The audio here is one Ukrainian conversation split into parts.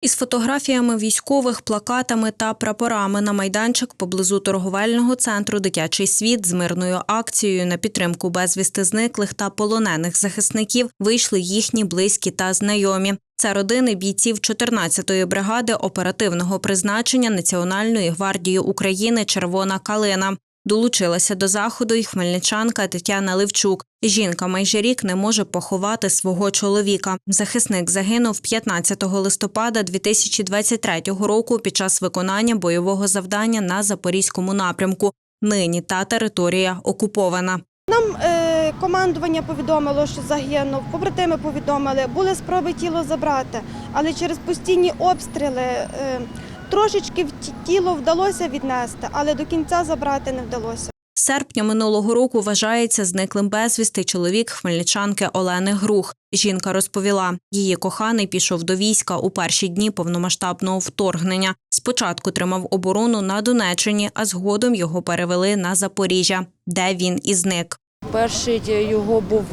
Із фотографіями військових, плакатами та прапорами на майданчик поблизу торговельного центру Дитячий світ з мирною акцією на підтримку безвісти зниклих та полонених захисників вийшли їхні близькі та знайомі. Це родини бійців 14-ї бригади оперативного призначення Національної гвардії України Червона калина. Долучилася до заходу й хмельничанка Тетяна Левчук. Жінка майже рік не може поховати свого чоловіка. Захисник загинув 15 листопада 2023 року під час виконання бойового завдання на запорізькому напрямку. Нині та територія окупована. Нам е, командування повідомило, що загинув, побратими повідомили, були спроби тіло забрати, але через постійні обстріли е, трошечки в ті- тіло вдалося віднести, але до кінця забрати не вдалося. Серпня минулого року вважається зниклим безвісти чоловік хмельничанки Олени Грух. Жінка розповіла, її коханий пішов до війська у перші дні повномасштабного вторгнення. Спочатку тримав оборону на Донеччині, а згодом його перевели на Запоріжжя, де він і зник. Перший його був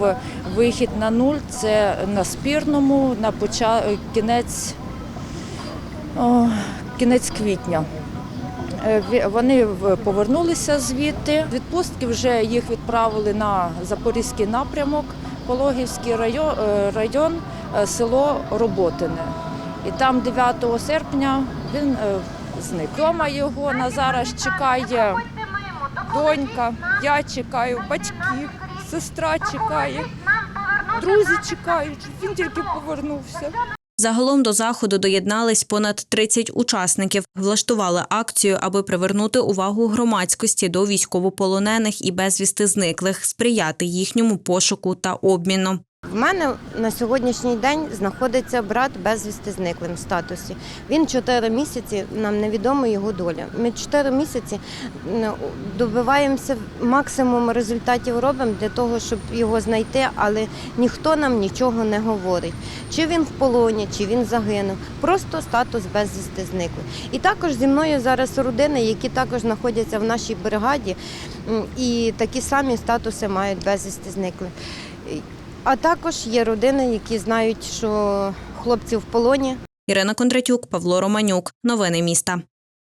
вихід на нуль. Це на спірному, на поча... кінець, о, кінець квітня. Е, Вони повернулися звідти. Відпустки вже їх відправили на Запорізький напрямок, Пологівський район, е, район е, село Роботине. І там 9 серпня він зник. Дома його на зараз чекає донька, я чекаю, батьки, сестра чекає, друзі чекають, він тільки повернувся. Загалом до заходу доєднались понад 30 учасників. Влаштували акцію, аби привернути увагу громадськості до військовополонених і безвісти зниклих, сприяти їхньому пошуку та обміну. В мене на сьогоднішній день знаходиться брат безвісти зниклим в статусі. Він чотири місяці, нам невідома його доля. Ми чотири місяці добиваємося максимум результатів робимо для того, щоб його знайти, але ніхто нам нічого не говорить. Чи він в полоні, чи він загинув. Просто статус безвісти зниклий. І також зі мною зараз родини, які також знаходяться в нашій бригаді, і такі самі статуси мають безвісти зниклих. А також є родини, які знають, що хлопці в полоні. Ірина Кондратюк, Павло Романюк. Новини міста.